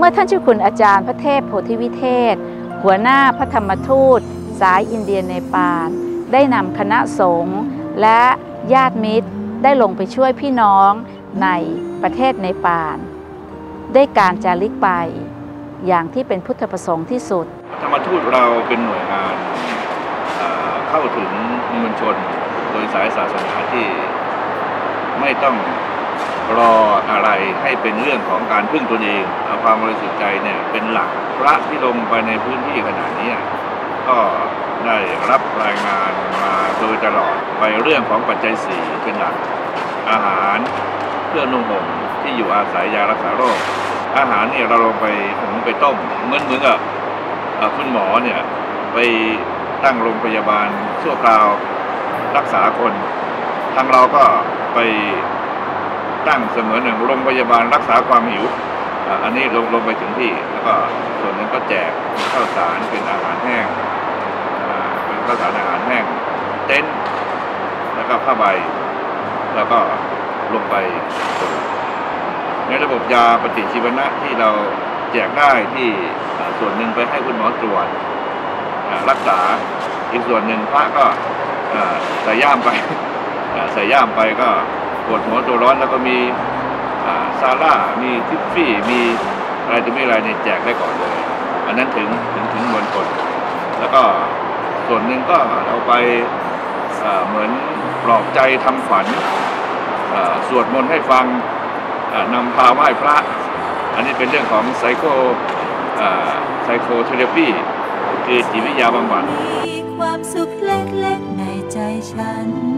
เมื่อท่านเจ้าคุณอาจารย์พระเทพโพธิวิเทศ หัวหน้าพระธรรมทูต สายอินเดียในปานได้นำคณะสงฆ์และญาติมิตรได้ลงไปช่วยพี่น้องในประเทศในปานได้การจาริกไป อย่างที่เป็นพุทธประสงค์ที่สุด ธรรมทูตเราเป็นหน่วยงานเข้าถึงมวลชน โดยสายศาสนาที่ไม่ต้องรออะไรให้เป็นเรื่องของการพึ่งตนเอง ความบริสุทธิ์ใจเนี่ยเป็นหลักพระที่ลงไปในพื้นที่ขนาดนี้ก็ได้รับรายงานมาโดยตลอดไปเรื่องของปัจจัยสี่เป็นหลัก อาหารเครื่องนุ่งห่มที่อยู่อาศัยยารักษาโรค อาหารเนี่ยเราลงไปหุงไปต้มเหมือนเหมือนกับคุณหมอเนี่ยไปตั้งโรงพยาบาลชั่วคราวรักษาคนทางเราก็ไปตั้งเสมือนหนึ่งโรงพยาบาลรักษาความหิว อันนี้ลงลงไปถึงที่ แล้วก็ส่วนหนึงก็แจกข้าวสารเป็นอาหารแห้งเป็นข้าวสารอาหารแห้ง เต็นท์แล้วก็ผ้าใบ แล้วก็ลงไปในระบบยาปฏิชีวนะที่เราแจกได้ที่ส่วนหนึ่งไปให้คุณหมอตรวจรักษาอีกส่วนหนึ่งพระก็ใส่ย่ามไปใส่ย่ามไปก็ปวดหัวตัวร้อนแล้วก็มี ซาร่ามีทิฟฟี่มีอะไรตัวไม่อะไรเนี่ยแจกได้ก่อนเลย อันนั้นถึงถึงถึงมวลชนแล้วก็ส่วนหนึ่งก็เอาไปเหมือนปลอบใจทำขวัญสวดมนต์ให้ฟังอ่านำพาไหว้พระ อันนี้เป็นเรื่องของไซโคไซโคเทเลปีคือจิตวิทยาบำบัดมีความสุขเล็กๆในใจฉัน